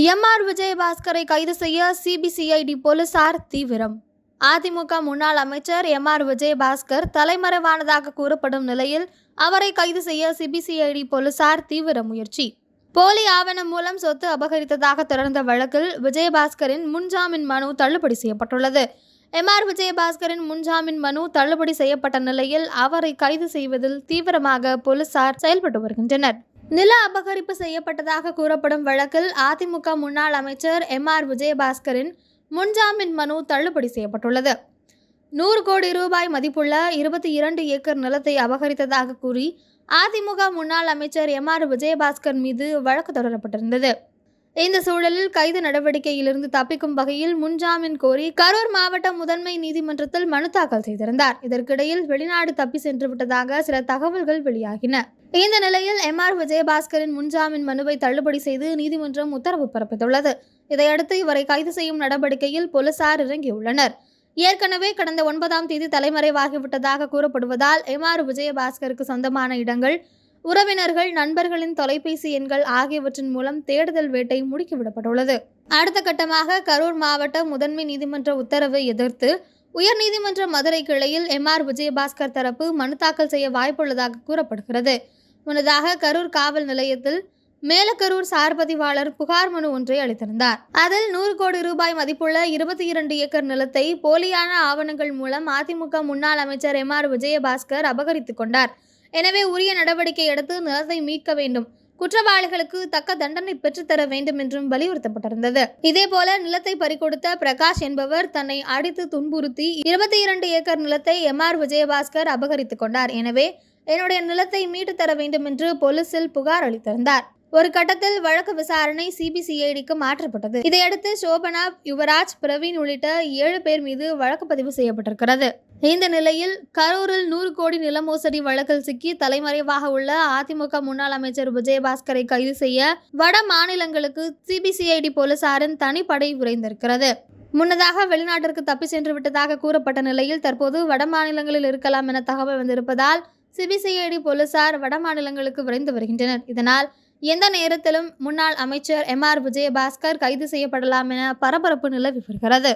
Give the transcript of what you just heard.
M R விஜயபாஸ்கரை கைது செய்ய CBCID போலீசார் தீவிரம். அதிமுக முன்னாள் அமைச்சர் எம் ஆர் விஜயபாஸ்கர் தலைமறைவானதாக கூறப்படும் நிலையில் அவரை கைது செய்ய சிபிசிஐடி போலீசார் தீவிர முயற்சி. போலி ஆவணம் மூலம் சொத்து அபகரித்ததாக தொடர்ந்த வழக்கில் விஜயபாஸ்கரின் முன்ஜாமீன் மனு தள்ளுபடி செய்யப்பட்டுள்ளது. எம் ஆர் விஜயபாஸ்கரின் முன்ஜாமீன் மனு தள்ளுபடி செய்யப்பட்ட நிலையில் அவரை கைது செய்வதில் தீவிரமாக போலீசார் செயல்பட்டு வருகின்றனர். நில அபகரிப்பு செய்யப்பட்டதாக கூறப்படும் வழக்கில் அதிமுக முன்னாள் அமைச்சர் எம் ஆர் விஜயபாஸ்கரின் முன்ஜாமீன் மனு தள்ளுபடி செய்யப்பட்டுள்ளது. நூறு கோடி ரூபாய் மதிப்புள்ள இருபத்தி இரண்டு ஏக்கர் நிலத்தை அபகரித்ததாக கூறி அதிமுக முன்னாள் அமைச்சர் எம் ஆர் விஜயபாஸ்கர் மீது வழக்கு தொடரப்பட்டிருந்தது. இந்த சூழலில் கைது நடவடிக்கையிலிருந்து தப்பிக்கும் வகையில் முன்ஜாமீன் கோரி கரூர் மாவட்ட முதன்மை நீதிமன்றத்தில் மனு தாக்கல் செய்திருந்தார். இதற்கிடையில் வெளிநாடு தப்பி சென்று விட்டதாக சில தகவல்கள் வெளியாகின. இந்த நிலையில் எம் ஆர் விஜயபாஸ்கரின் முன்ஜாமீன் மனுவை தள்ளுபடி செய்து நீதிமன்றம் உத்தரவு பிறப்பித்துள்ளது. இதையடுத்து இவரை கைது செய்யும் நடவடிக்கையில் போலீசார் இறங்கியுள்ளனர். ஏற்கனவே கடந்த ஒன்பதாம் தேதி தலைமறைவாகிவிட்டதாக கூறப்படுவதால் எம் ஆர் விஜயபாஸ்கருக்கு சொந்தமான இடங்கள் உறவினர்கள் நண்பர்களின் தொலைபேசி எண்கள் ஆகியவற்றின் மூலம் தேடுதல் வேட்டை முடுக்கிவிடப்பட்டுள்ளது அடுத்த கட்டமாக கரூர் மாவட்ட முதன்மை நீதிமன்ற உத்தரவை எதிர்த்து உயர்நீதிமன்ற மதுரை கிளையில் எம் ஆர் விஜயபாஸ்கர் தரப்பு மனு தாக்கல் செய்ய வாய்ப்புள்ளதாக கூறப்படுகிறது. முன்னதாக கரூர் காவல் நிலையத்தில் மேலக்கரூர் சார்பதிவாளர் புகார் மனு ஒன்றை அளித்திருந்தார். அதில் நூறு கோடி ரூபாய் மதிப்புள்ள இருபத்தி இரண்டு ஏக்கர் நிலத்தை போலியான ஆவணங்கள் மூலம் அதிமுக முன்னாள் அமைச்சர் எம் ஆர் விஜயபாஸ்கர் அபகரித்துக் கொண்டார். எனவே உரிய நடவடிக்கை எடுத்து நிலத்தை மீட்க வேண்டும். குற்றவாளிகளுக்கு தக்க தண்டனை பெற்றுத்தர வேண்டும் என்றும் வலியுறுத்தப்பட்டிருந்தது. இதேபோல நிலத்தை பறிகொடுத்த பிரகாஷ் என்பவர் தன்னை அடித்து துன்புறுத்தி இருபத்தி இரண்டு ஏக்கர் நிலத்தை எம் ஆர் விஜயபாஸ்கர் அபகரித்துக் கொண்டார். எனவே என்னுடைய நிலத்தை மீட்டு தர வேண்டும் என்று போலீசில் புகார் அளித்திருந்தார். ஒரு கட்டத்தில் வழக்கு விசாரணை சிபிசிஐடிக்கு மாற்றப்பட்டது. இதையடுத்து சோபனா யுவராஜ் பிரவீன் உள்ளிட்ட ஏழு பேர் மீது வழக்கு பதிவு செய்யப்பட்டிருக்கிறது. இந்த நிலையில் கரூரில் நூறு கோடி நில மோசடி வழக்கில் சிக்கி தலைமறைவாக உள்ள அதிமுக முன்னாள் அமைச்சர் விஜயபாஸ்கரை கைது செய்ய வட மாநிலங்களுக்கு சிபிசிஐடி போலீசாரின் தனிப்படை விரைந்திருக்கிறது முன்னதாக வெளிநாட்டிற்கு தப்பி சென்று விட்டதாக கூறப்பட்ட நிலையில் தற்போது வட மாநிலங்களில் இருக்கலாம் என தகவல் வந்திருப்பதால் சிபிசிஐடி போலீசார் வட மாநிலங்களுக்கு விரைந்து வருகின்றனர். இதனால் எந்த நேரத்திலும் முன்னாள் அமைச்சர் எம் ஆர் விஜயபாஸ்கர் கைது செய்யப்படலாம் என பரபரப்பு நிலவி வருகிறது.